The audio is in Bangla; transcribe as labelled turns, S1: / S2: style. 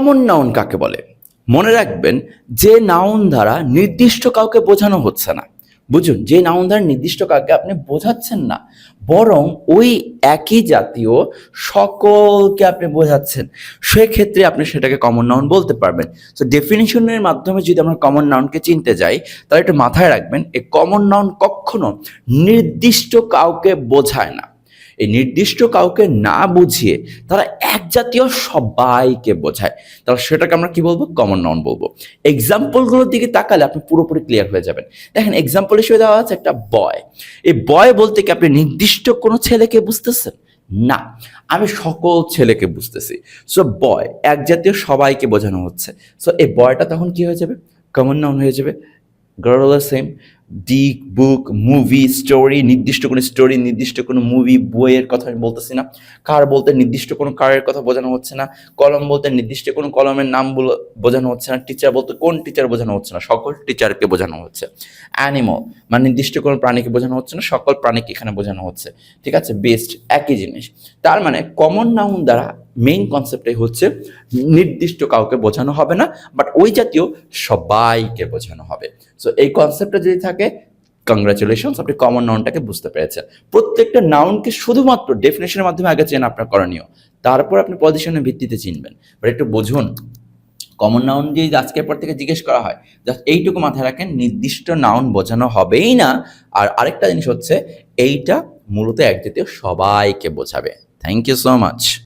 S1: কমন নাউন কাকে বলে? মনে রাখবেন, যে নাউন দ্বারা নির্দিষ্ট কাউকে বোঝানো হচ্ছে না। বুঝুন, যে নাউন দ্বারা নির্দিষ্ট কাউকে আপনি বোঝাচ্ছেন না, বরং ওই একই জাতীয় সকলকে আপনি বোঝাচ্ছেন। সেক্ষেত্রে আপনি সেটাকে কমন নাউন বলতে পারবেন। তো ডেফিনেশনের মাধ্যমে যদি আমরা কমন নাউনকে চিনতে যাই, তাহলে একটু মাথায় রাখবেন এই কমন নাউন কখনো নির্দিষ্ট কাউকে বোঝায় না। এই নির্দিষ্ট কাউকে না বুঝিয়ে তারা এক জাতীয় সবাইকে বোঝায়। তাহলে সেটাকে আমরা কি বলব? কমন নাউন বলব। এক্সাম্পলগুলোর দিকে তাকালে আপনি পুরোপুরি ক্লিয়ার হয়ে যাবেন। দেখেন এক্সাম্পল হিসেবে দেওয়া আছে একটা বয় এই বয় বলতে কি আপনি নির্দিষ্ট কোনো ছেলেকে বুঝতেছেন? না। আমি সকল ছেলেকে বুঝতেছি। সো বয় এক জাতীয় সবাইকে বোঝানো হচ্ছে। সো এই বয়টা তখন কি হয়ে যাবে? কমন নাউন হয়ে যাবে। গার্ল সেম ডিক বুক মুভি স্টোরি নির্দিষ্ট কোনো স্টোরি নির্দিষ্ট কোনো মুভি বইয়ের কথা আমি বলতেছি না। কার বলতে নির্দিষ্ট কোনো কারের কথা বোঝানো হচ্ছে না। কলম বলতে নির্দিষ্ট কোনো কলমের নাম বোঝানো হচ্ছে না। টিচার বলতে কোন টিচার বোঝানো হচ্ছে না? সকল টিচারকে বোঝানো হচ্ছে। অ্যানিমাল মানে নির্দিষ্ট কোনো প্রাণীকে বোঝানো হচ্ছে না। সকল প্রাণীকে এখানে বোঝানো হচ্ছে। ঠিক আছে? বেস্ট একই জিনিস। তার মানে কমন নাউন দ্বারা মেইন কনসেপ্টটাই হচ্ছে নির্দিষ্ট কাউকে বোঝানো হবে না বাট ওই জাতীয় সবাইকে বোঝানো হবে। সো এই কনসেপ্টটা যদি থাকে কংগ্রাচুলেশনস আপনি কমন নাউনটাকে বুঝতে পেরেছেন। প্রত্যেকটা নাউনকে শুধুমাত্র ডেফিনেশনের মাধ্যমে আগে চেন আপনার করণীয়। তারপর আপনি পজিশনের ভিত্তিতে চিনবেন। বাট একটু বুঝুন কমন নাউন যদি আজকের পর থেকে জিজ্ঞেস করা হয় জাস্ট এইটুকু মাথায় রাখেন, নির্দিষ্ট নাউন বোঝানো হবেই না। আর আরেকটা জিনিস হচ্ছে, এইটা মূলত এক জাতীয় সবাইকে বোঝাবে। Thank you so much